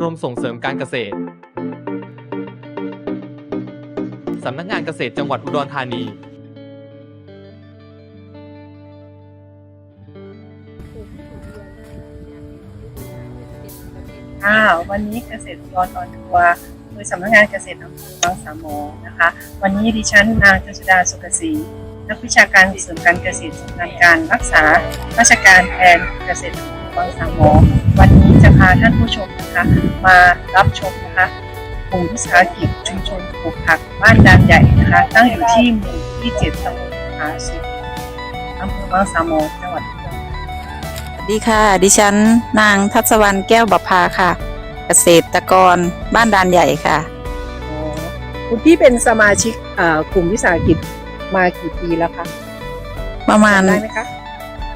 กรมส่งเสริมการเกษตร สำนักงานเกษตรจังหวัดอุดรธานี ค่ะวันนี้เกษตรกรออนทัวร์โดยสำนักงานเกษตรอำเภอบางสามหมอนะคะ วันนี้ดิฉันนางจันสุดาสุกศรีนักวิชาการเสริมการเกษตรชำนาญการรักษาราชการแทนเกษตรอำเภอบางสามหมอ วันนี้จะพาท่านผู้ชมนะคะมารับชมนะคะกลุ่มวิสาหกิจชุมชนปลูกผักบ้านดานใหญ่นะคะ ตั้งอยู่ที่หมู่ที่เจ็ดตำบลผาสุกอำเภอบางสามหมอจังหวัดอุดรสวัสดีค่ะ ดิฉันนางทัศวรรณแก้วบพาค่ะ เกษตรกรบ้านดานใหญ่ค่ะ อ๋อคุณพี่เป็นสมาชิกเอ่อกลุ่มวิสาหกิจมากี่ปีแล้วคะประมาณจำได้ไหมคะ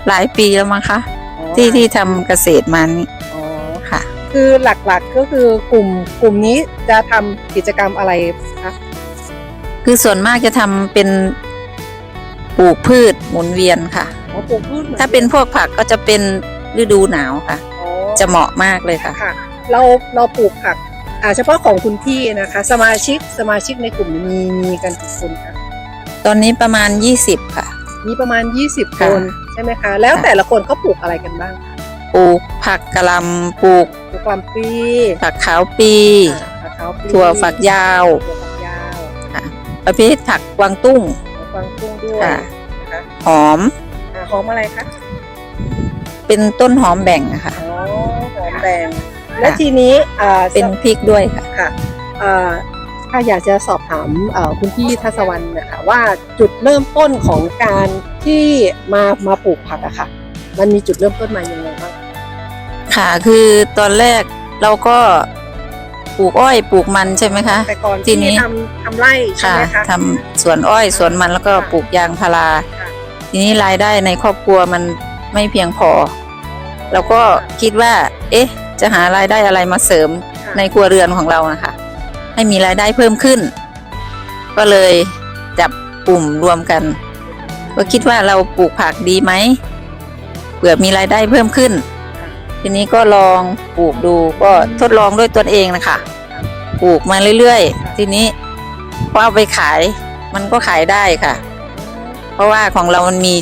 หลายปีแล้วมั้งคะ อ๋อที่ที่ทำเกษตรมานี่อ๋อ ค่ะคือหลักๆก็คือกลุ่มกลุ่มนี้จะทำกิจกรรมอะไรคะคือส่วนมากจะทำเป็นปลูกพืชหมุนเวียนค่ะ อ๋อปลูกพืชหมือถ้าเป็นพวกผักก็จะเป็นฤดูหนาวค่ะ อ๋อจะเหมาะมากเลยค่ะ ค่ะ เราเราปลูกผักอ่าเฉพาะของคุณพี่นะคะ สมาชิกสมาชิกในกลุ่มมีมีกันกี่คนคะตอนนี้ประมาณ 20 ค่ะ มีประมาณ 20คค่ะนใช่ไหมคะ แล้วแต่ละคนเขาปลูกอะไรกันบ้างคะ ปลูกผักกะหล่ำปลูกปลูกกลำปีผักขาวปีอ่าผักขาวปีถั่วฝักยาวถั่วฝักยาวประเภทผักกวางตุ้งกวางตุ้งด้วยค่ะนะคะหอมอ่าหอมอะไรคะเป็นต้นหอมแบ่งอะค่ะอ๋อหอมแดงและทีนี้อ่าเป็นพริกด้วยค่ะค่ะอ่าถ้าอยากจะสอบถามเอ่อคุณพี่ทัศวรรณนะคะว่าจุดเริ่มต้นของการที่มามาปลูกผักอะค่ะ มันมีจุดเริ่มต้นมายังไงบ้าง ค่ะ คือตอนแรกเราก็ปลูกอ้อยปลูกมันใช่ไหมคะ แต่ก่อนทีที่นี้ ทำทำไร่ใช่ค่ะไหมคะ ทำสวนอ้อยสวนมันแล้วก็ค่ะ ปลูกยางพารา ค่ะทีนี้รายได้ในครอบครัวมันไม่เพียงพอ เราก็คิดว่า เอ๊ะ จะหารายได้อะไรมาเสริมค่ะในครัวเรือนของเรานะคะ ให้มีรายได้เพิ่มขึ้น ก็เลยจับกลุ่มรวมกัน ก็คิดว่าเราปลูกผักดีไหมเผื่อมีรายได้เพิ่มขึ้นค่ะ ทีนี้ก็ลองปลูกดูก็ทดลองด้วยตนเองนะคะปลูกมาเรื่อยๆ ทีนี้พอเอาไปขายมันก็ขายได้ค่ะ เพราะว่าของเรามันมี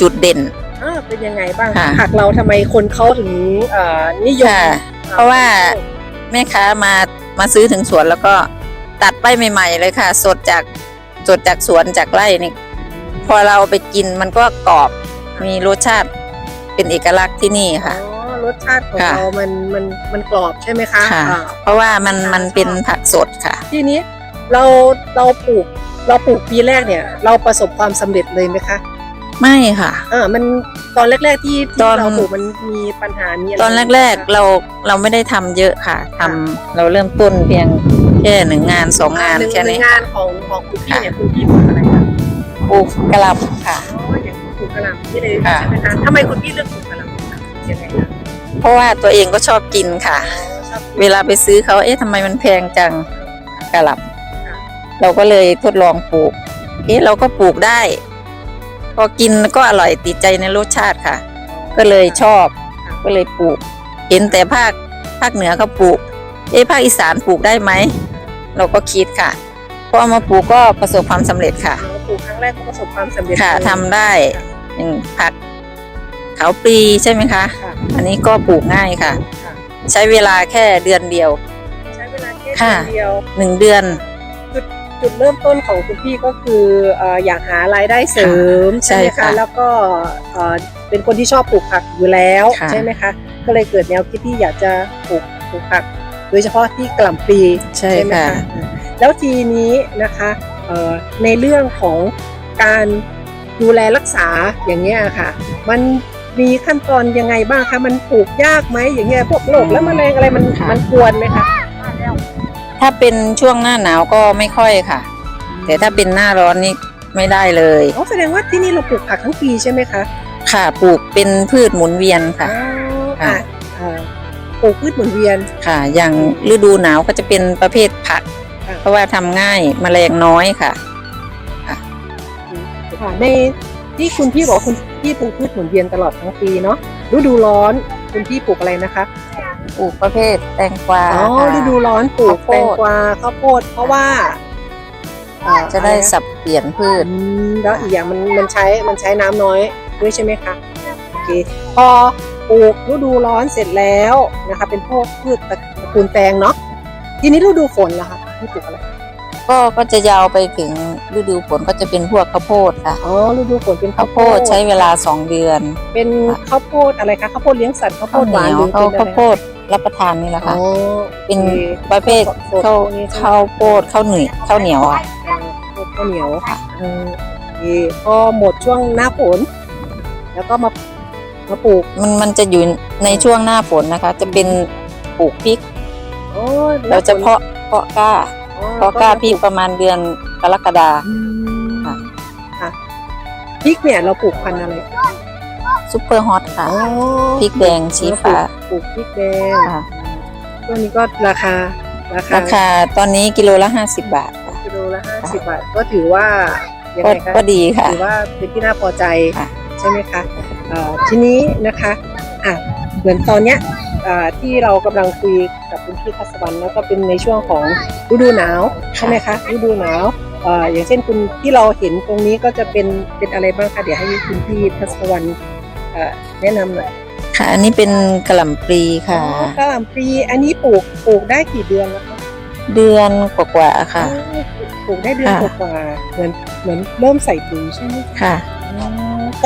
จุดเด่น อ่าเป็นยังไงบ้างค่ะผักเราทำไมคนเขาถึงเอ่อนิยมค่ะเพราะว่าแม่ค้ามามาซื้อถึงสวนแล้วก็ตัดไปใหม่ ๆ เลยค่ะ สดจากสดจากสวนจากไร่นี่พอเราเอาไปกินมันก็กรอบมีรสชาติเป็นเอกลักษณ์ที่นี่อ๋ค่ะอร สชาติของค่ะ เรามันมันมันกรอบใช่ไหมคะค่ะ อ่าเพราะว่ามันมันเป็นผักสดค่ะ ทีนี้เราเราปลูกเราปลูกปีแรกเนี่ย เราประสบความสำเร็จเลยไหมคะไม่ค่ะ อ่ามันตอนแรก ๆ ที่ตที่อน เราปลูกมันมีปัญหามีอะไรตอนแรก ๆ เราเราไม่ได้ทำเยอะค่ะทำเราเริ่มต้นเพียงแค่หนึ่งงานสองงานหนึ่งแค่หนึ่นี้งงานของของคุณพี่ค่ะ เนี่ยคุณพี่ปลูกอะไรคะปลูกกระหลำค่ะ อ๋ออย่างปลูกกระหล่ำนี่เลยค่ะ ใช่ไหมคะทำไมคุณพี่เลือกปลูกกระหล่ำคะยังไงคะ เพราะว่าตัวเองก็ชอบกินค่ะอ๋อชอบเวลาไปซื้อเขาเอ๊ะทำไมมันแพงจังกระหล่ค่ะำเราก็เลยทดลองปลูก เอ๊ะเราก็ปลูกได้ พอกินก็อร่อยติดใจในรสชาติค่ะ ก็เลยชอบก็เลยปลูก เห็นแต่ภาคภาคเหนือเขาปลูก เอ๊ะภาคอีสานปลูกได้ไหมเราก็คิดค่ะพอเอามาปลูกก็ประสบความสำเร็จค่ะอ๋อปลูกครั้งแรกก็ประสบความสำเร็จค่ะเลยทำได้อย่างผักเขาปลีใช่ไหมคะค่ะ อันนี้ก็ปลูกง่ายค่ะค่ะ ใช้เวลาแค่เดือนเดียว ใช้เวลาแค่ค่ะเดือนเดียวหนึ่งเดือนจุดเริ่มต้นของคุณพี่ก็คือเอ่ออยากหารายได้เสริมใช่ใช่ไหมค่ะคะแล้วก็เอ่อเป็นคนที่ชอบปลูกผักอยู่แล้วค่ะใช่ไหมคะก็เลยเกิดแนวคิดที่อยากจะปลูกปลูกผัก โดยเฉพาะที่กล่ำปลีใช่ไหมค่ะคะแล้วทีนี้นะคะเอ่อในเรื่องของการดูแลรักษาอย่างเงี้ยค่ะ มัน มีขั้นตอนยังไงบ้างคะมันปลูกยากไหมอย่างเงี้ยพวกโรคและแมลงอะไรมันค่ะ มันกวนไหมคะถ้าเป็นช่วงหน้าหนาวก็ไม่ค่อยค่ะ แต่ถ้าเป็นหน้าร้อนนี่ไม่ได้เลยอ๋อแสดงว่าที่นี่เราปลูกผักทั้งปีใช่ไหมคะค่ะปลูกเป็นพืชหมุนเวียนค่ะ อ๋อค่ะอะเอ่อปลูกพืชหมุนเวียน ค่ะ อย่างฤดูหนาวก็จะเป็นประเภทผัก ค่ะ เพราะว่าทำง่ายแมลงน้อยค่ะ ค่ะในที่คุณพี่บอกคุณ พี่ปลูกพืชหมุนเวียนตลอดทั้งปีเนาะฤดูร้อนคุณพี่ปลูกอะไรนะคะปลูกประเภทแตงกวาอ๋อค่ะฤดูร้อนปลูกข้าวโพดแตงกวาข้าวโพดเพราะว่าเอ่อจะได้อรนสับเปลี่ยนพืชอืมแล้วอีกอย่างมันมันใช้มันใช้น้ำน้อยด้วยใช่ไหมคะโอเคพอปลูกฤดูร้อนเสร็จแล้วนะคะ เป็นพวกพืชตระกูลแตงเนาะทีนี้ฤดูฝนล่ะคะนี่ปลูกอะไร ก็ก็จะยาวไปถึงฤดูฝนก็จะเป็นพวกข้าวโพดค่ะอ๋อฤดูฝนเป็นข้าวโพดใช้เวลาสองเดือนเป็นข้าวโพดอะไรคะข้าวโพดเลี้ยงสัตว์ข้าวโพข้าวดเหหวานีนยวหรือข้าวเป็นอะไรข้าวโพดรับประทานนี่แหละอ๋ค่ะอเป็นโอคประเภทสดๆข้าวพวกนี้ใช่ไหมข้าวโพดข้าวเหนียวข้าวเหนียวอะเอ่อพวกข้าวเหนียวค่ะเออโอเคพอหมดช่วงหน้าฝนแล้วก็มามาปลูกมันมันจะอยู่ในช่วงหน้าฝนนะคะ จะเป็นปลูกพริก โอ้ยเราจะเพาะเพาะกล้า อ๋อเพาะกล้าพริกประมาณเดือนกรกฎาอืมค่ะค่ะพริกเนี่ยเราปลูกพันธุ์อะไรซุปเปอร์ฮอตค่ะอ๋อพริกแดงชี้ฟ้าปลูกพริกแดงค่ะตัวนี้ก็ราคาราคาราคาตอนนี้กิโลละห้าสิบบาทค่ะ กิโลละห้าสิบบาทก็ถือว่ายังก็ไงคะก็ดีค่ะ ถือว่าเป็นที่น่าพอใจค่ะ ใช่ไหมคะเอ่อทีนี้นะคะอะเหมือนตอนเนี้ยอ่า ที่เรากำลังคุยกับคุณพี่ทัศวรรณแล้วก็เป็นในช่วงของฤดูหนาวใช่ไหมคะฤดูหนาวเอ่ออย่างเช่นคุณที่เราเห็นตรงนี้ก็จะเป็นเป็นอะไรบ้างคะเดี๋ยวให้คุณพี่ทัศวรรณเอ่อแนะนำหน่อยค่ะ อันนี้เป็นกระหล่ำปลีค่ะอ๋อกระหล่ำปลีอันนี้ปลูกปลูกได้กี่เดือนแล้วคะเดือนกว่าๆค่ะอ๋อปลูกได้เดือนค่ะกว่าๆเหมือนเหมือนเริ่มใส่ปุ๋ยใช่ไหมค่ะ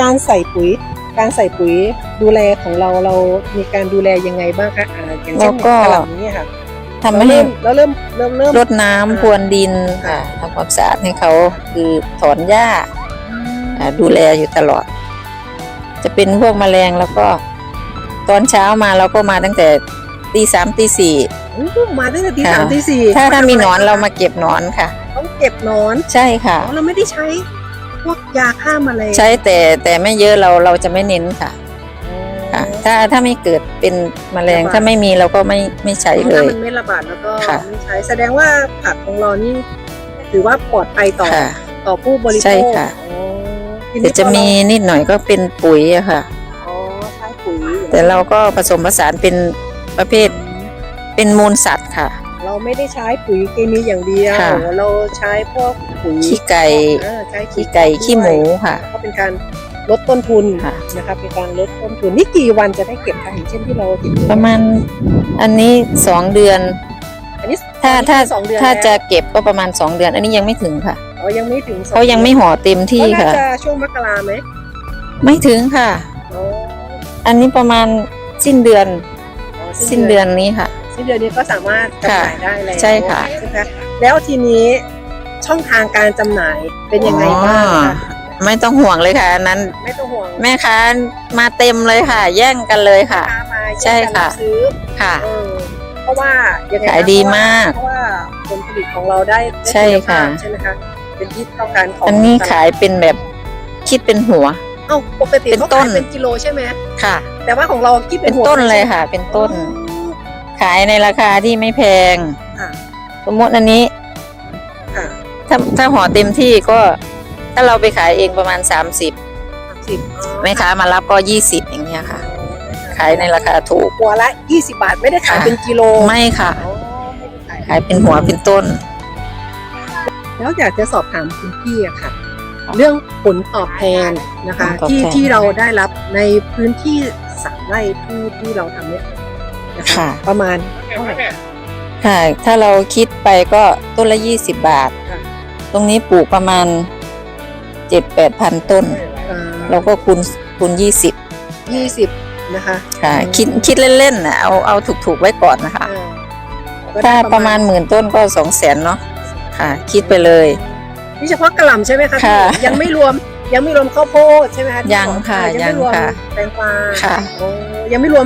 การใส่ปุ๋ย การใส่ปุ๋ยดูแลของเราเรามีการดูแลยังไงบ้างคะอ่าอย่างเช่นแล้วก็กระหล่ำนี้ค่ะทำเราให้เริ่มเราเริ่มเริ่มเริ่มรดน้ำพรวนดินค่ะทำความสะอาดให้เขาคือถอนหญ้าอ่าดูแลอยู่ตลอด จะเป็นพวกแมลงแล้วก็ ตอนเช้ามาเราก็มาตั้งแต่ตีสามตีสี่อู้มาตั้งแต่ตีค่ะสามตีสี่ถ้าถ้ามีหนอนเรามาเก็บหนอนค่ะต้องเก็บหนอนใช่ค่ะอ๋อเราไม่ได้ใช้พวก ยาฆ่าแมลงใช้แต่แต่ไม่เยอะเราเราจะไม่เน้นค่ะอ๋อค่ะ ถ้าถ้าไม่เกิดเป็นแมลงถ้าไม่มีเราก็ไม่ไม่ใช้เลถ้ายมันไม่ระบาดแล้วก็ค่ะไม่ใช้แสดงว่าผักของเรานี่ถือว่าปลอดภัยต่อค่ะต่อผู้บริโภคใช่ค่ะอ๋อทีแต่นี้จะพอเรามีนิดหน่อยก็เป็นปุ๋ยอะค่ะอ๋อใช้ปุ๋ยอยู่แต่เราก็ผสมผสานเป็นประเภทเป็นมูลสัตว์ค่ะ เราไม่ได้ใช้ปุ๋ยเคมีอย่างเดียว ค่ะ เราใช้พวกปุ๋ยขี้ไก่เออใช้ขี้ไก่ขี้หมูค่ะ ก็เป็นการลดต้นทุนค่ะ นะคะเป็นการลดต้นทุนนี่กี่วันจะได้เก็บคะอย่างเช่นที่เราเห็นประมาณอันนี้สองเดือน อันนี้ถ้าอันนี้ถ้า สองเดือนถ้าแล้วจะเก็บก็ประมาณสองเดือน อันนี้ยังไม่ถึงค่ะอ๋อยังไม่ถึงสอเขายังไม่ห่อเต็มที่ก็น่าค่ะจะช่วงมกราไหมไม่ถึงค่ะ อ๋ออันนี้ประมาณสิ้นเดือน อ๋อสิ้นเดือนนี้ค่ะ สิ้นเดือนนี้ก็สามารถจำหน่ายได้แล้วใช่ค่ะ ใช่ไหมคะแล้วทีนี้ช่องทางการจำหน่ายเป็นยังไงบ้างคะไม่ต้องห่วงเลยค่ะอันนั้น ไม่ต้องห่วงแม่ค้ามาเต็มเลยค่ะ แย่งกันเลยค่ะค้ามาใช่ค่ะแยกกันซื้อค่ะ เออเพราะว่ายังไงขายดีมากเพราะว่าผลผลิตของเราได้ได้ใช่ณภาพค่ะใช่ไหมคะเป็นที่ต้องการของอันนี้ตลดขายเป็นแบบคิดเป็นหัว เอ้าปกติเป็นเขาต้ขานยเป็นกิโลใช่ไหมค่ะ แต่ว่าของเราคิดเป็เป็นนหัวต้นเลยใช่ไหมค่ะ เป็นต้น อ๋อ ขายในราคาที่ไม่แพงค่ะสมมติอันนี้ค่ะถ้าถ้าห่อเต็มที่ก็ ถ้าเราไปขายเองประมาณ 30สามสิบอ๋อแม่ค้ามารับก็ 20 อย่างเงี้ยค่ะ ขายในราคาถูก หัวละ20บาทไม่ได้ขายค่ะ เป็นกิโลไม่ค่ะ อ๋อไม่ได้ขาย ขายเป็นหัวเป็นต้น แล้วอยากจะสอบถามคุณพี่อะค่ะ เรื่องผลตอบแทนนะคะ ผลตอบที่แทนที่เราได้รับในพื้นที่สามไร่ที่ที่เราทำเนี่ย นะคะ ค่ะ ประมาณเท่าไหร่ค่ะ ถ้าเราคิดไปก็ต้นละ20บาท ค่ะตรงนี้ปลูกประมาณ7-8พันต้นเราก็คูณคูณ20ยี่สิบนะคะค่ะอืมคิดคิดเล่นๆนะเอาเอาถูกๆไว้ก่อนนะคะ อ่าก็ถ้าได้ประมาณหมื่นต้นก็สองแสนเนาะค่ะ คิดไปเลย นี่เฉพาะกระหล่ำใช่ไหมคะค่ะพี่ยังไม่รวมยังไม่รวมข้าวโพดใช่ไหมคะที่ยังบอกค่ะอ่ายังไม่รวมยังค่ะแตงกวาค่ะ โอ้ยังไม่รวม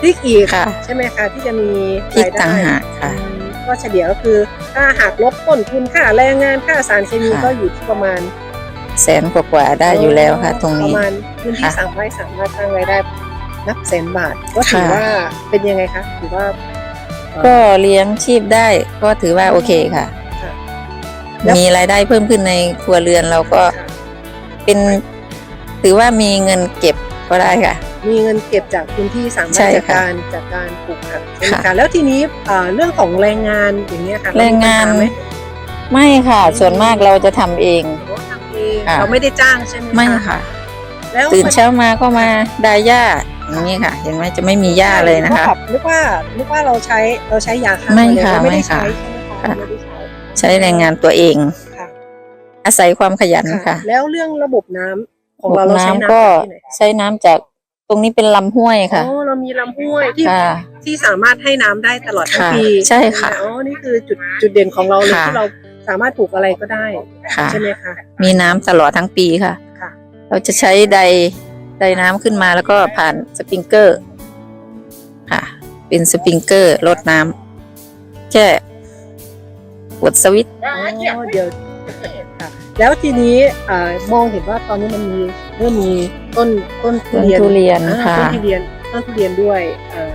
พริกอีกค่ะ ใช่ไหมคะที่จะมีพริกรายได้ต่างหากค่ะอืมก็เฉลี่ยก็คือถ้าหากลบต้นทุนค่าแรงงานค่าสารเคมีค่ะ ก็อยู่ที่ประมาณแสนกว่าๆได้อยู่แล้วค่ะ ตรงปนี้ระมาณพื้นที่ค่ะสามไร่สามารถสร้างรายได้นับแสนบาท ก็ถือค่ะ ว่าเป็นยังไงคะถือว่าเอ่อก็เลี้ยงชีพได้ก็ถือว่าโอเคค่ะ ค่ะแล้ว มีรายได้เพิ่มขึ้นในครัวเรือนเราก็ค่ะเป็นถือว่ามีเงินเก็บ ก็ได้ค่ะ มีเงินเก็บจากพื้นที่สามารใช่ถจัดค่ะการจากการปลูกผักใช่ไหมค่ะคะแล้วทีนี้เอ่อเรื่องของแรงงานอย่างเงี้ยค่ะแรงงานเมีปัญหไหมไม่ค่ะ ส่วนมากเราจะทำเองโอ้ทำเองค่ะเราไม่ได้จ้างใช่ไหมไม่ค่ะแล้วตื่นเช้ามาก็มาดายหญ้าอย่างนี้ค่ะ เห็นไหมจะไม่มีหญ้าเลยนะคะนึกว่านึกว่าเราใช้เราใช้ยาฆ่าไม่แมลงค่ะเราไม่ได้ไม่ค่ะใช้ใช่ไหมคะค่ะไม่ได้ใช้ใช้แรงงานตัวเองค่ะอาศัยความขยันค่ะ แล้วเรื่องระบบน้ำ ของเราเราใช้น้ำน้ำก็จากที่ไหนใช้น้ำจากตรงนี้เป็นลำห้วยค่ะอ๋อเรามีลำห้วยที่ค่ะ ที่สามารถให้น้ำได้ตลอดทั้งค่ะปีใช่ค่ะอ๋อนี่คือจุดจุดเด่นของเราเลยค่ะ ที่เราสามารถปลูกอะไรก็ได้ค่ะ ใช่ไหมคะ มีน้ำตลอดทั้งปีค่ะ ค่ะ เราจะใช้ไดไดน้ำขึ้นมาแล้วก็ผ่านสปริงเกอร์ ค่ะ เป็นสปริงเกอร์ลดน้ำแค่กดสวิตช์ อ๋อเดี๋ยวค่ะ แล้วทีนี้เอ่อมองเห็นว่าตอนนี้มันมีเริ่มมีต้นต้นทุต้นเรียนทุเรียนอ่าค่ะต้นทุเรียนต้นทุเรียนด้วยเอ่อ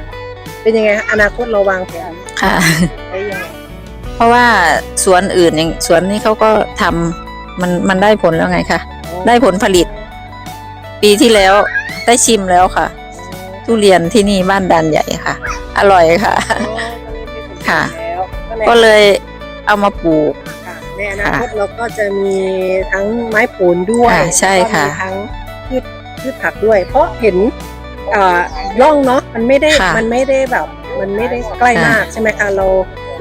เป็นยังไงคะอนาคตเราวางแผนค่ะไว้ยังไงเพราะว่าสวนอื่นอย่างสวนนี้เขาก็ทำมันมันได้ผลแล้วไงคะได้ผลผลิต ปีที่แล้วได้ชิมแล้วค่ะ ทุเรียนที่นี่บ้านดันใหญ่ค่ะ อร่อยค่ะอ๋อตอนนี้มีผลค่ะแล้วก็เลยเอามาปลูกค่ะ ในอนาคตเราก็จะมีทั้งไม้ผลด้วยค่ะใช่ค่ะแล้วก็มีทั้งพืชพืชผักด้วย เพราะเห็นเอ่อร่องเนาะมันไม่ได้ค่ะมันไม่ได้แบบ มันไม่ได้ใกล้ค่ะมากใช่ไหมคะเรา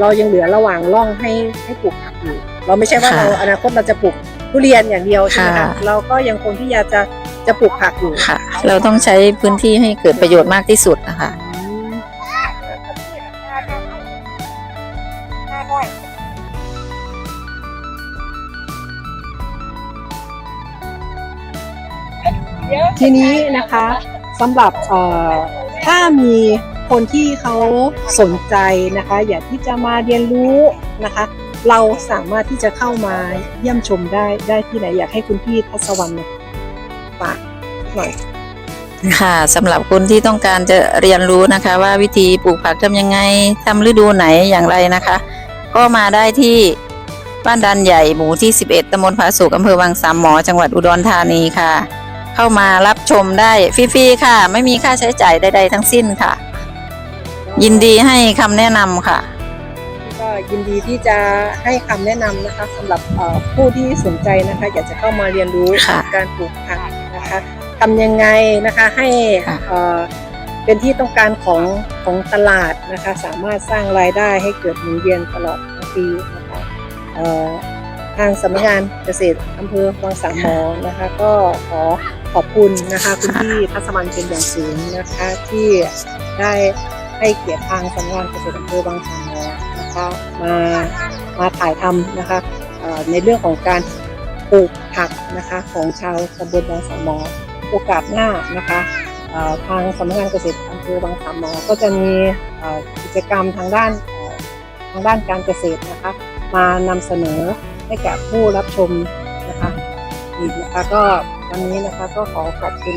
เรายังเหลือระหว่างร่องให้ให้ปลูกผักอยู่เราไม่ใช่ว่าค่ะเราอนาคตเราจะปลูกทุเรียนอย่างเดียวใช่ไหมคะค่ะเราก็ยังคงที่อยากจะจะปลูกผักอยู่ค่ะ เราต้องใช้พื้นที่ให้เกิดประโยชน์มากที่สุดนะคะ ทีนี้นะคะสำหรับถ้ามีคนที่เขาสนใจนะคะ อยากที่จะมาเรียนรู้นะคะ เราสามารถที่จะเข้ามาเยี่ยมชมได้ได้ที่ไหนอยากให้คุณพี่ทัศวรรณฝากหน่อยค่ะสำหรับคนที่ต้องการจะเรียนรู้นะคะ ว่าวิธีปลูกผักทำยังไงทำฤดูไหนอย่างไรนะคะ ก็มาได้ที่บ้านดันใหญ่หมู่ที่ 11ตำบลผาสุกอำเภอวังสามหมอ จังหวัดอุดรธานีค่ะ เข้ามารับชมได้ฟรีๆค่ะ ไม่มีค่าใช้จ่ายใด ๆ ทั้งสิ้นค่ะ ยินดีให้คำแนะนำค่ะ ก็ยินดีที่จะให้คำแนะนำนะคะสำหรับเอ่อผู้ที่สนใจนะคะ อยากจะเข้ามาเรียนรู้ค่ะการปลูกผักนะคะทำยังไงนะคะให้ค่ะ เอ่อเป็นที่ต้องการของของตลาดนะคะ สามารถสร้างรายได้ให้เกิดหมุนเวียนตลอดทั้งปีนะคะเอ่อทางสำนักงานเกษตรอำเภอวังสามหมอนะคะ ก็ขอ ขอบคุณนะคะคุณพี่ทัศมันเป็นอย่างสูงนะคะที่ได้ให้เกียรติทางสำนักงานเกษตรอำเภอวังสามหมอนะคะมามาถ่ายทำนะคะในเรื่องของการปลูกผักนะคะของชาวตำบลวังสามหมอโอกาสหน้านะคะทางสำนักงานเกษตรอำเภอบางสามหมอก็จะมีกิจกรรมทางด้านทางด้านการเกษตรนะคะมานำเสนอให้แก่ผู้รับชมนะคะอีกนะคะก็ วันนี้นะคะก็ขอขอบคุณ